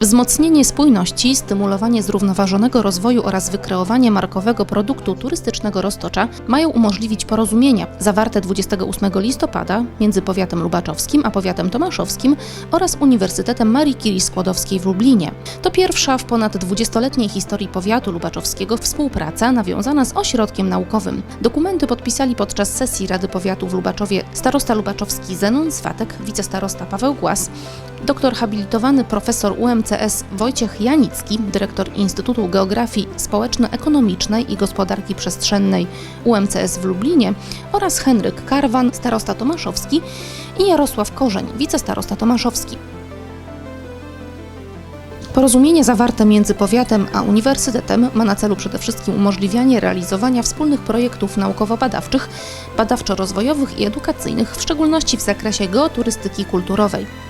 Wzmocnienie spójności, stymulowanie zrównoważonego rozwoju oraz wykreowanie markowego produktu turystycznego Roztocza mają umożliwić porozumienia zawarte 28 listopada między powiatem lubaczowskim a powiatem tomaszowskim oraz Uniwersytetem Marii Curie Skłodowskiej w Lublinie. To pierwsza w ponad 20-letniej historii powiatu lubaczowskiego współpraca nawiązana z ośrodkiem naukowym. Dokumenty podpisali podczas sesji Rady Powiatu w Lubaczowie starosta lubaczowski Zenon Swatek, wicestarosta Paweł Głas, doktor habilitowany profesor UMCS Wojciech Janicki, dyrektor Instytutu Geografii Społeczno-Ekonomicznej i Gospodarki Przestrzennej UMCS w Lublinie oraz Henryk Karwan, starosta tomaszowski i Jarosław Korzeń, wicestarosta tomaszowski. Porozumienie zawarte między powiatem a uniwersytetem ma na celu przede wszystkim umożliwianie realizowania wspólnych projektów naukowo-badawczych, badawczo-rozwojowych i edukacyjnych, w szczególności w zakresie geoturystyki kulturowej.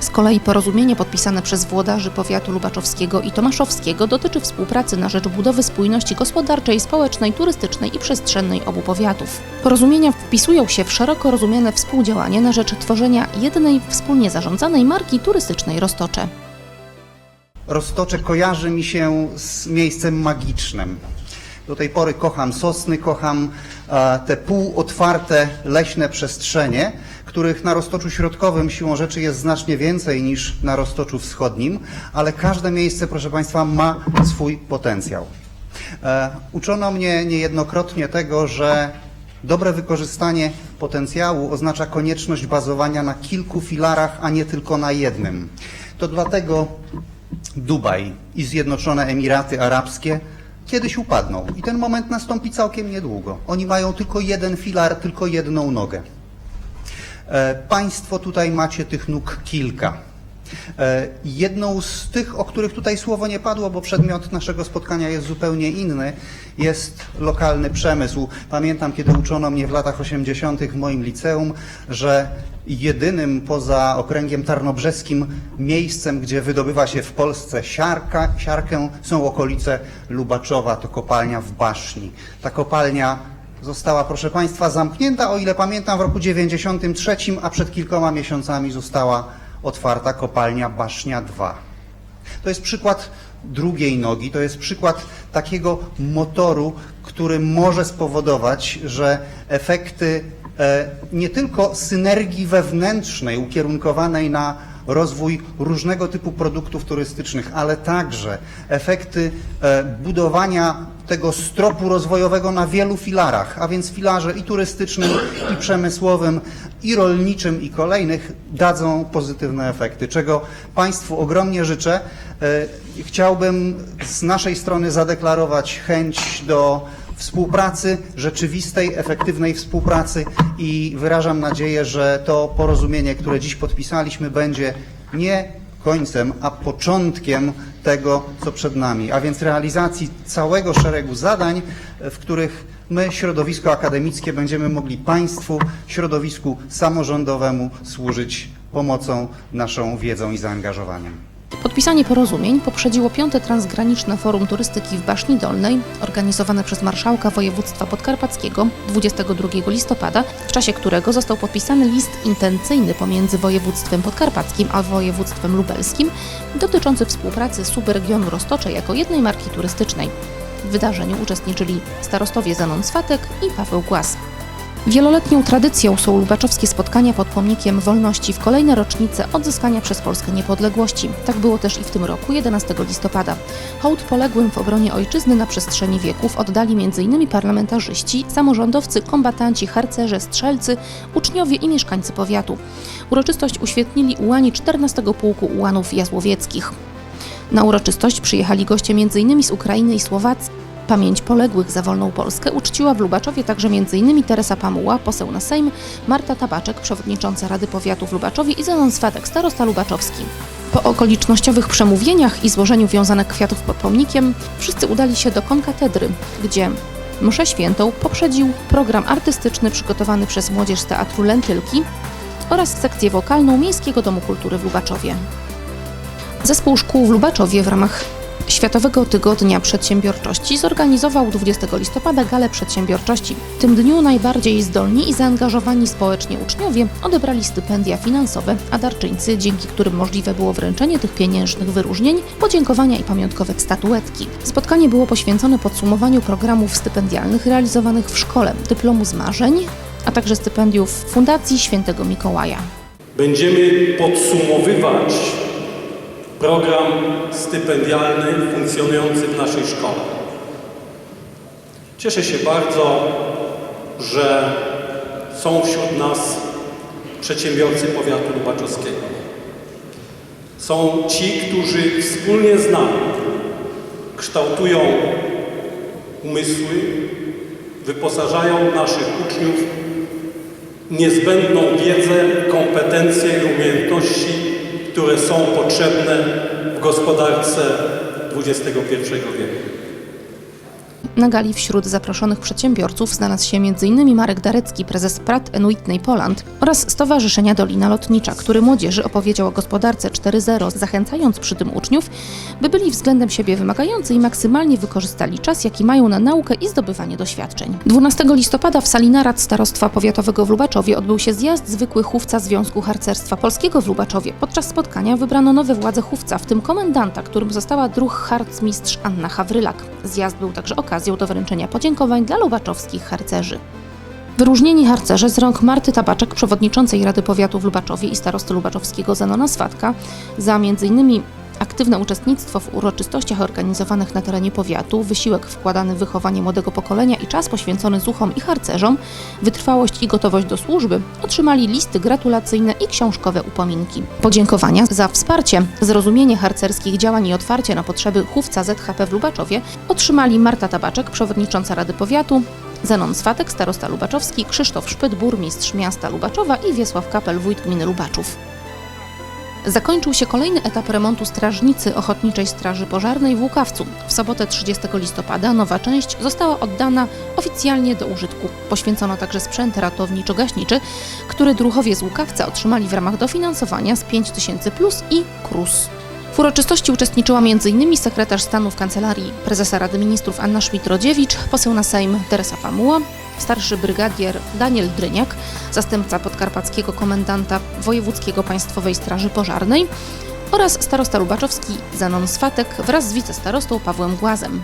Z kolei porozumienie podpisane przez włodarzy powiatu lubaczowskiego i tomaszowskiego dotyczy współpracy na rzecz budowy spójności gospodarczej, społecznej, turystycznej i przestrzennej obu powiatów. Porozumienia wpisują się w szeroko rozumiane współdziałanie na rzecz tworzenia jednej wspólnie zarządzanej marki turystycznej Roztocze. Roztocze kojarzy mi się z miejscem magicznym. Do tej pory kocham sosny, kocham e, te półotwarte leśne przestrzenie, których na Roztoczu Środkowym siłą rzeczy jest znacznie więcej niż na Roztoczu Wschodnim, ale każde miejsce, proszę Państwa, ma swój potencjał. E, Uczono mnie niejednokrotnie tego, że dobre wykorzystanie potencjału oznacza konieczność bazowania na kilku filarach, a nie tylko na jednym. To dlatego Dubaj i Zjednoczone Emiraty Arabskie kiedyś upadną i ten moment nastąpi całkiem niedługo. Oni mają tylko jeden filar, tylko jedną nogę. E, Państwo tutaj macie tych nóg kilka. E, Jedną z tych, o których tutaj słowo nie padło, bo przedmiot naszego spotkania jest zupełnie inny, jest lokalny przemysł. Pamiętam, kiedy uczono mnie w latach 80. w moim liceum, że jedynym poza okręgiem tarnobrzeskim miejscem, gdzie wydobywa się w Polsce siarka, siarkę, są okolice Lubaczowa, to kopalnia w Baszni. Ta kopalnia została, proszę Państwa, zamknięta, o ile pamiętam, w roku 93, a przed kilkoma miesiącami została otwarta kopalnia Basznia 2. To jest przykład drugiej nogi, to jest przykład takiego motoru, który może spowodować, że efekty e, nie tylko synergii wewnętrznej ukierunkowanej na rozwój różnego typu produktów turystycznych, ale także efekty e, budowania tego stropu rozwojowego na wielu filarach, a więc filarze i turystycznym, i przemysłowym, i rolniczym, i kolejnych dadzą pozytywne efekty, czego Państwu ogromnie życzę. E, Chciałbym z naszej strony zadeklarować chęć do współpracy, rzeczywistej, efektywnej współpracy i wyrażam nadzieję, że to porozumienie, które dziś podpisaliśmy, będzie nie końcem, a początkiem tego, co przed nami, a więc realizacji całego szeregu zadań, w których my, środowisko akademickie, będziemy mogli Państwu, środowisku samorządowemu służyć pomocą, naszą wiedzą i zaangażowaniem. Podpisanie porozumień poprzedziło piąte transgraniczne forum turystyki w Baszni Dolnej, organizowane przez marszałka województwa podkarpackiego 22 listopada, w czasie którego został podpisany list intencyjny pomiędzy województwem podkarpackim a województwem lubelskim dotyczący współpracy subregionu Roztocze jako jednej marki turystycznej. W wydarzeniu uczestniczyli starostowie Zenon Swatek i Paweł Głas. Wieloletnią tradycją są lubaczowskie spotkania pod pomnikiem wolności w kolejne rocznice odzyskania przez Polskę niepodległości. Tak było też i w tym roku, 11 listopada. Hołd poległym w obronie ojczyzny na przestrzeni wieków oddali m.in. parlamentarzyści, samorządowcy, kombatanci, harcerze, strzelcy, uczniowie i mieszkańcy powiatu. Uroczystość uświetnili ułani 14 Pułku Ułanów Jazłowieckich. Na uroczystość przyjechali goście m.in. z Ukrainy i Słowacji. Pamięć poległych za wolną Polskę uczciła w Lubaczowie także m.in. Teresa Pamuła, poseł na Sejm, Marta Tabaczek, przewodnicząca Rady Powiatu w Lubaczowie i Zenon Swatek, starosta lubaczowski. Po okolicznościowych przemówieniach i złożeniu wiązanek kwiatów pod pomnikiem wszyscy udali się do konkatedry, gdzie mszę świętą poprzedził program artystyczny przygotowany przez młodzież z Teatru Lentylki oraz sekcję wokalną Miejskiego Domu Kultury w Lubaczowie. Zespół szkół w Lubaczowie w ramach Światowego Tygodnia Przedsiębiorczości zorganizował 20 listopada galę przedsiębiorczości. W tym dniu najbardziej zdolni i zaangażowani społecznie uczniowie odebrali stypendia finansowe, a darczyńcy, dzięki którym możliwe było wręczenie tych pieniężnych wyróżnień, podziękowania i pamiątkowe statuetki. Spotkanie było poświęcone podsumowaniu programów stypendialnych realizowanych w szkole, dyplomu z marzeń, a także stypendiów Fundacji Świętego Mikołaja. Będziemy podsumowywać program stypendialny funkcjonujący w naszej szkole. Cieszę się bardzo, że są wśród nas przedsiębiorcy powiatu lubaczowskiego. Są ci, którzy wspólnie z nami kształtują umysły, wyposażają naszych uczniów niezbędną wiedzę, kompetencje i umiejętności, które są potrzebne w gospodarce XXI wieku. Na gali wśród zaproszonych przedsiębiorców znalazł się m.in. Marek Darecki, prezes Pratt Whitney Poland oraz Stowarzyszenia Dolina Lotnicza, który młodzieży opowiedział o gospodarce 4.0, zachęcając przy tym uczniów, by byli względem siebie wymagający i maksymalnie wykorzystali czas, jaki mają na naukę i zdobywanie doświadczeń. 12 listopada w sali narad Starostwa Powiatowego w Lubaczowie odbył się zjazd zwykły chówca Związku Harcerstwa Polskiego w Lubaczowie. Podczas spotkania wybrano nowe władze chówca, w tym komendanta, którym została druh harcmistrz Anna Hawrylak. Zjazd był także okazją do wręczenia podziękowań dla lubaczowskich harcerzy. Wyróżnieni harcerze z rąk Marty Tabaczek, przewodniczącej Rady Powiatu w Lubaczowie i starosty lubaczowskiego Zenona Swatka, za m.in. aktywne uczestnictwo w uroczystościach organizowanych na terenie powiatu, wysiłek wkładany w wychowanie młodego pokolenia i czas poświęcony zuchom i harcerzom, wytrwałość i gotowość do służby, otrzymali listy gratulacyjne i książkowe upominki. Podziękowania za wsparcie, zrozumienie harcerskich działań i otwarcie na potrzeby chówca ZHP w Lubaczowie otrzymali Marta Tabaczek, przewodnicząca Rady Powiatu, Zenon Swatek, starosta lubaczowski, Krzysztof Szpyt, burmistrz miasta Lubaczowa i Wiesław Kapel, wójt gminy Lubaczów. Zakończył się kolejny etap remontu strażnicy Ochotniczej Straży Pożarnej w Łukawcu. W sobotę 30 listopada nowa część została oddana oficjalnie do użytku. Poświęcono także sprzęt ratowniczo-gaśniczy, który druhowie z Łukawca otrzymali w ramach dofinansowania z 5000 plus i KRUS. W uroczystości uczestniczyła m.in. sekretarz stanu w Kancelarii Prezesa Rady Ministrów Anna Szmit-Rodziewicz, poseł na Sejm Teresa Pamuła, starszy brygadier Daniel Dryniak, zastępca podkarpackiego komendanta Wojewódzkiego Państwowej Straży Pożarnej oraz starosta lubaczowski Zenon Swatek wraz z wicestarostą Pawłem Głazem.